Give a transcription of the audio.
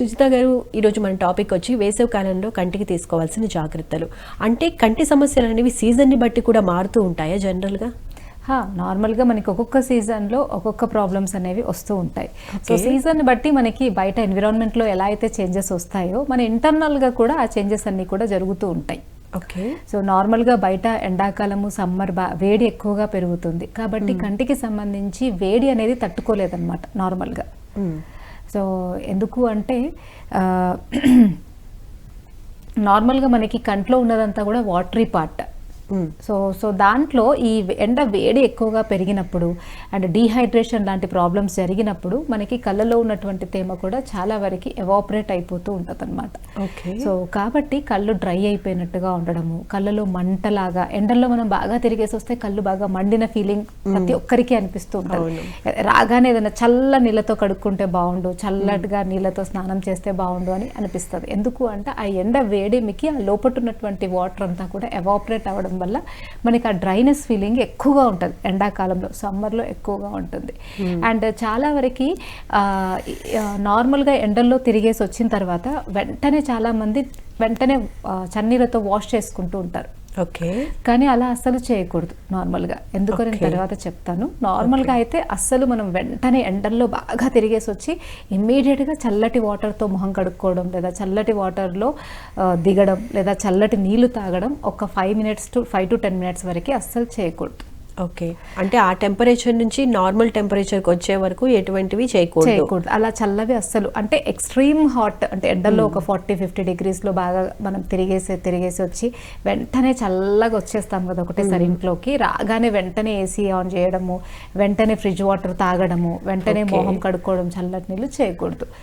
సుజిత గారు ఈరోజు మన టాపిక్ వచ్చి వేసవి కాలంలో కంటికి తీసుకోవాల్సిన జాగ్రత్తలు. అంటే కంటి సమస్యలు అనేవి సీజన్ని బట్టి కూడా మారుతూ ఉంటాయా జనరల్గా? హా, నార్మల్గా మనకి ఒక్కొక్క సీజన్లో ఒక్కొక్క ప్రాబ్లమ్స్ అనేవి వస్తూ ఉంటాయి. సో. సీజన్ బట్టి మనకి బయట ఎన్విరాన్మెంట్లో ఎలా అయితే చేంజెస్ వస్తాయో మన ఇంటర్నల్గా కూడా ఆ చేంజెస్ అన్నీ కూడా జరుగుతూ ఉంటాయి. ఓకే. సో నార్మల్గా బయట ఎండాకాలము సమ్మర్ బా వేడి ఎక్కువగా పెరుగుతుంది. కాబట్టి కంటికి సంబంధించి వేడి అనేది తట్టుకోలేదన్నమాట నార్మల్గా. సో ఎందుకు అంటే నార్మల్గా మనకి కంట్లో ఉన్నదంతా కూడా వాటరీ పార్ట్ సో సో దాంట్లో ఈ ఎండ వేడి ఎక్కువగా పెరిగినప్పుడు అండ్ డీహైడ్రేషన్ లాంటి ప్రాబ్లమ్స్ జరిగినప్పుడు మనకి కళ్ళలో ఉన్నటువంటి తేమ కూడా చాలా వరకు ఎవాపరేట్ అయిపోతూ ఉంటుంది అనమాట ఓకే సో కాబట్టి కళ్ళు డ్రై అయిపోయినట్టుగా ఉండడము కళ్ళలో మంటలాగా ఎండల్లో మనం బాగా తిరిగేసి వస్తే కళ్ళు బాగా మండిన ఫీలింగ్ ప్రతి ఒక్కరికి అనిపిస్తూ ఉంటుంది. రాగానే ఏదైనా చల్ల నీళ్ళతో కడుక్కుంటే బాగుండు చల్లటిగా నీళ్ళతో స్నానం చేస్తే బాగుండు అని అనిపిస్తుంది. ఎందుకు అంటే ఆ ఎండ వేడిమికి ఆ లోపట ఉన్నటువంటి వాటర్ అంతా కూడా ఎవాపరేట్ అవ్వడం వల్ల మనకి ఆ డ్రైనెస్ ఫీలింగ్ ఎక్కువగా ఉంటుంది ఎండాకాలంలో సమ్మర్లో ఎక్కువగా ఉంటుంది. అండ్ చాలా వరకు నార్మల్గా ఎండల్లో తిరిగేసి వచ్చిన తర్వాత వెంటనే చాలా మంది వెంటనే చన్నీళ్ళతో వాష్ చేసుకుంటూ ఉంటారు. ఓకే. కానీ అలా అస్సలు చేయకూడదు నార్మల్గా. ఎందుకో నేను. తర్వాత చెప్తాను. నార్మల్గా అయితే అస్సలు మనం వెంటనే ఎండల్లో బాగా తిరిగేసి వచ్చి ఇమ్మీడియట్గా చల్లటి వాటర్తో మొహం కడుక్కోవడం లేదా చల్లటి వాటర్లో దిగడం లేదా చల్లటి నీళ్ళు తాగడం ఒక five minutes to five to ten minutes వరకు అస్సలు చేయకూడదు. ఓకే. అంటే ఆ టెంపరేచర్ నుంచి నార్మల్ టెంపరేచర్కి వచ్చే వరకు ఎటువంటివి చేయకూడదు? చేయకూడదు. అలా చల్లవి అస్సలు. అంటే ఎక్స్ట్రీమ్ హాట్ అంటే ఎండల్లో ఒక ఫార్టీ ఫిఫ్టీ డిగ్రీస్లో బాగా మనం తిరిగేసి తిరిగేసి వచ్చి వెంటనే చల్లగా వచ్చేస్తాం కదా ఒకటేసారి ఇంట్లోకి. రాగానే వెంటనే ఏసీ ఆన్ చేయడము వెంటనే ఫ్రిడ్జ్ వాటర్ తాగడము వెంటనే. మోహం కడుక్కోవడం చల్లటి నీళ్ళు చేయకూడదు.